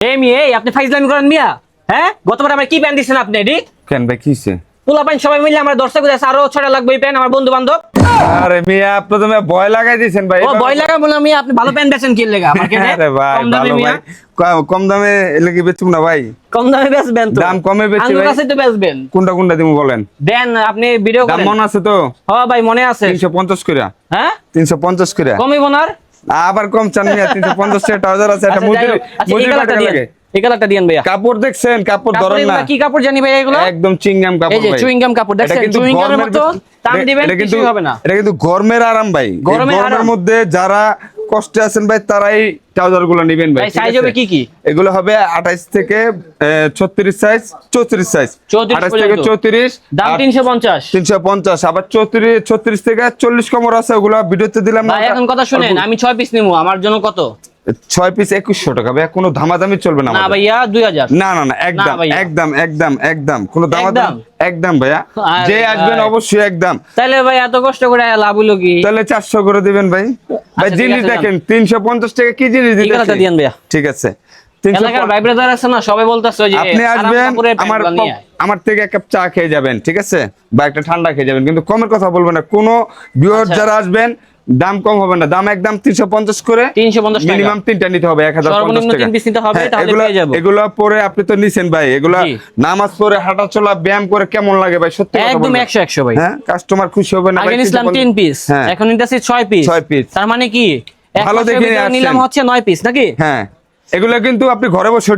এই মি এই আপনি ফাইজলামি করেন মিয়া। হ্যাঁ? গতবার আমার কি প্যান দিচ্ছেন আপনি এডি? কেন ভাই কিসে পোলা পাইন সবাই মিলে আমার দর্শক আছে আরও ছটা লাগবে প্যান আমার বন্ধু বান্ধব আরে মিয়া প্রথমে ভয় লাগাই দিয়েছেন ভাই। ও বয় লাগা বলে মিয়া আপনি ভালো প্যান বেচেন কি লেগা? আরে ভাই কম দামে ভালো মিয়া। কম দামে লেগে বেচুম না ভাই? কম দামে বেচবেন তো। দাম কমে বেচি আমার ভাই। কাছে তো বেচবেন। কোনটা কোনটা দিমু বলেন? দেন আপনি ভিডিও দাম মনে আছে তো? হ্যাঁ ভাই মনে আছে। তিনশো পঞ্চাশ করে হ্যাঁ? তিনশো পঞ্চাশ করে কমই বোনার আবার কম চান মিয়া টাকা ট্রাউজার আছে একটা আচ্ছা। আচ্ছা, লাগে। এই কালারটা দিয়েন ভাইয়া। কাপড় দেখছেন কাপড় ধরেন না। কি কাপড় জানি ভাই এগুলো? একদম এই কাপড় যে ভাই। কাপড় দেখছেন? কিন্তু চুইং গামের মতো দাম দিবেন এটা কিন্তু হবে না। এটা কিন্তু গরমের আরাম ভাই। গরমের মধ্যে যারা কষ্টে আছেন ভাই তারাই ট্রাউজারগুলো নিবেন ভাই আছে? হবে কি কি? এগুলো হবে আঠাইশ থেকে ছত্রিশ সাইজ চৌত্রিশ সাইজ 34 আঠাইশ থেকে পর্যন্ত। চৌত্রিশ দাম তিনশো পঞ্চাশ তিনশো পঞ্চাশ আবার চৌত্রিশ ছত্রিশ থেকে চল্লিশ কমর আছে ওগুলো ভিডিওতে দিলাম না ভাই এখন কথা শুনেন আমি ছয় পিস নিবো আমার জন্য কত ছয় পিস একুশশো টাকা। ভাই কোনো ধামাধামি চলবে না ভাইয়া দুই হাজার। না না না একদম একদম একদম একদম। কোনো দাম একদম? ভাইয়া। যে আসবেন অবশ্যই একদম। তাহলে ভাই এত কষ্ট করে লাভ হলো কি? তাহলে চারশো করে দিবেন ভাই। ভাই জিনিস দেখেন তিনশো পঞ্চাশ টাকা কি জিনিস কালারটা ভাইয়া। ঠিক আছে। আমার থেকে এক কাপ চা খেয়ে যাবেন ঠিক আছে? বা একটা ঠান্ডা খেয়ে যাবেন। কিন্তু কমের কথা বলবেন না কোনো আচ্ছা। যারা আসবেন দাম কম হবে না। দাম একদম তিনশো পঞ্চাশ করে। 350 টাকা। মিনিমাম তিনটা নিতে হবে এক হাজার পঞ্চাশ সর্বনিম্ন টাকা। তিন piece নিতে হবে, হ্যাঁ, তাহলে এগুলা- পেয়ে যাব। এগুলা পরে আপনি তো নিছেন ভাই। এগুলা নামাজ পড়ে হাঁটা চলা ব্যায়াম করে কেমন লাগে ভাই? সত্যি কথা একদম। একশো একশো ভাই। হ্যাঁ কাস্টমার খুশি হবে না ভাই, 350 তিন পিস হ্যাঁ। এখন নিতেছি ছয় পিস। ছয় পিস। তার মানে কি? ভালো দেখে নিলাম হচ্ছে নয় পিস নাকি? হ্যাঁ। এগুলো কিন্তু আপনি ঘরে বসে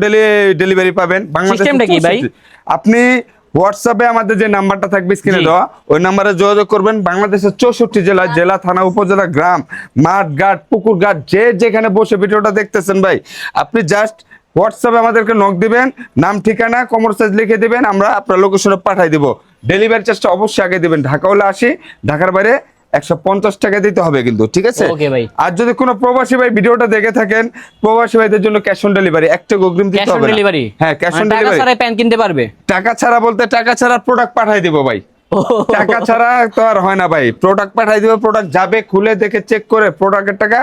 ডেলিভারি পাবেন। বাংলাদেশে কি ভাই? আপনি হোয়াটসঅ্যাপে আমাদের যে নাম্বারটা থাকবে স্ক্রিনে। দেওয়া ওই নাম্বারে যোগাযোগ করবেন। বাংলাদেশের চৌষট্টি জেলা জেলা থানা উপজেলা গ্রাম মাঠ ঘাট পুকুর ঘাট যে যেখানে বসে ভিডিওটা দেখতেছেন ভাই আপনি জাস্ট হোয়াটসঅ্যাপে আমাদেরকে নক দিবেন নাম ঠিকানা কমর সাইজ লিখে দিবেন আমরা আপনার লোকেশনে পাঠাই দিব। ডেলিভারি চার্জটা অবশ্যই আগে দিবেন। ঢাকা হলে আসি ঢাকার বাইরে একশো পঞ্চাশ টাকা দিতে হবে কিন্তু ঠিক আছে। আর যদি কোনো প্রবাসী ভাই ভিডিওটা দেখে থাকেন প্রবাসী ভাইদের জন্য ক্যাশ অন ডেলিভারি একটা অগ্রিম দিতে ক্যাশ অন হবে। ডেলিভারি? হ্যাঁ ক্যাশ অন ডেলিভারি। ছাড়াই কিনতে পারবে? টাকা ছাড়া বলতে টাকা ছাড়া প্রোডাক্ট পাঠাই দিব ভাই। টাকা ছাড়া তো আর হয় না ভাই। প্রোডাক্ট পাঠাই দিব প্রোডাক্ট যাবে খুলে দেখে চেক করে প্রোডাক্টের টাকা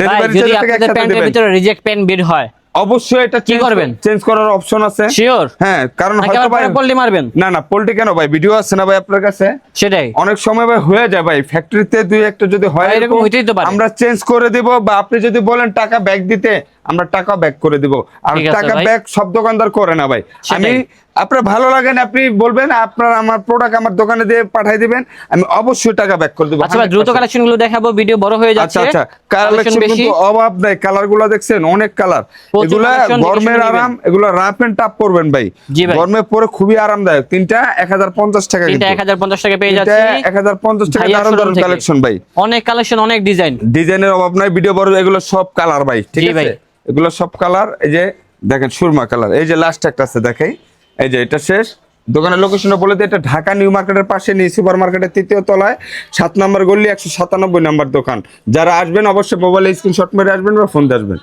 ডেলিভারি চার্জ আপনাদের প্যান্টের ভিতরে রিজেক্ট প্যান্ট বের হয় অবশ্যই এটা কি করবেন? চেঞ্জ করার অপশন আছে। শিওর হ্যাঁ কারণ হয়তো ভাই পরে মারবেন? না না পোল্ট্রি কেন ভাই? ভিডিও আছে না ভাই আপনার কাছে? সেটাই। অনেক সময় ভাই হয়ে যায় ভাই। ফ্যাক্টরিতে দুই একটা যদি হয় এরকম, হইতেই তো পারে। আমরা চেঞ্জ করে দিব বা আপনি যদি বলেন টাকা ব্যাক দিতে আমরা টাকা ব্যাক করে দিব। আর টাকা ব্যাক সব দোকানদার করে না ভাই। আমি আপনার ভালো লাগেন আপনি বলবেন আপনার আমার প্রোডাক্ট আমার দোকানে দিয়ে পাঠিয়ে দিবেন আমি অবশ্যই টাকা ব্যাক করে দিব আচ্ছা দ্রুত কালেকশনগুলো দেখাবো ভিডিও বড় হয়ে আচ্ছা যাচ্ছে। আচ্ছা Collection কালেকশন কিন্তু অভাব নাই কালারগুলো দেখছেন অনেক কালার এগুলা গরমের আরাম এগুলো রাফ এন্ড টাপ পরবেন ভাই। গরমে পরে খুবই আরামদায়ক তিনটা এক হাজার পঞ্চাশ টাকা কিন্তু। এক হাজার পঞ্চাশ টাকা পেয়ে যাচ্ছি। এক হাজার পঞ্চাশ টাকা দারুণ দারুণ কালেকশন ভাই। অনেক কালেকশন অনেক ডিজাইন ডিজাইনের অভাব নাই ভিডিও বড় এগুলো সব কালার ভাই ঠিক আছে? এগুলো সব কালার এই যে দেখেন সুরমা কালার এই যে লাস্ট একটা আছে দেখাই। এই যে এটা শেষ। দোকানের লোকেশনে বলে দিই, এটা ঢাকা নিউ মার্কেটের পাশে নিউ সুপার মার্কেটের তৃতীয় তলায়, সাত নম্বর গল্লি একশো সাতানব্বই নম্বর দোকান। যারা আসবেন, অবশ্যই মোবাইলে স্ক্রিনশট মেরে আসবেন বা ফোন দিয়ে আসবেন।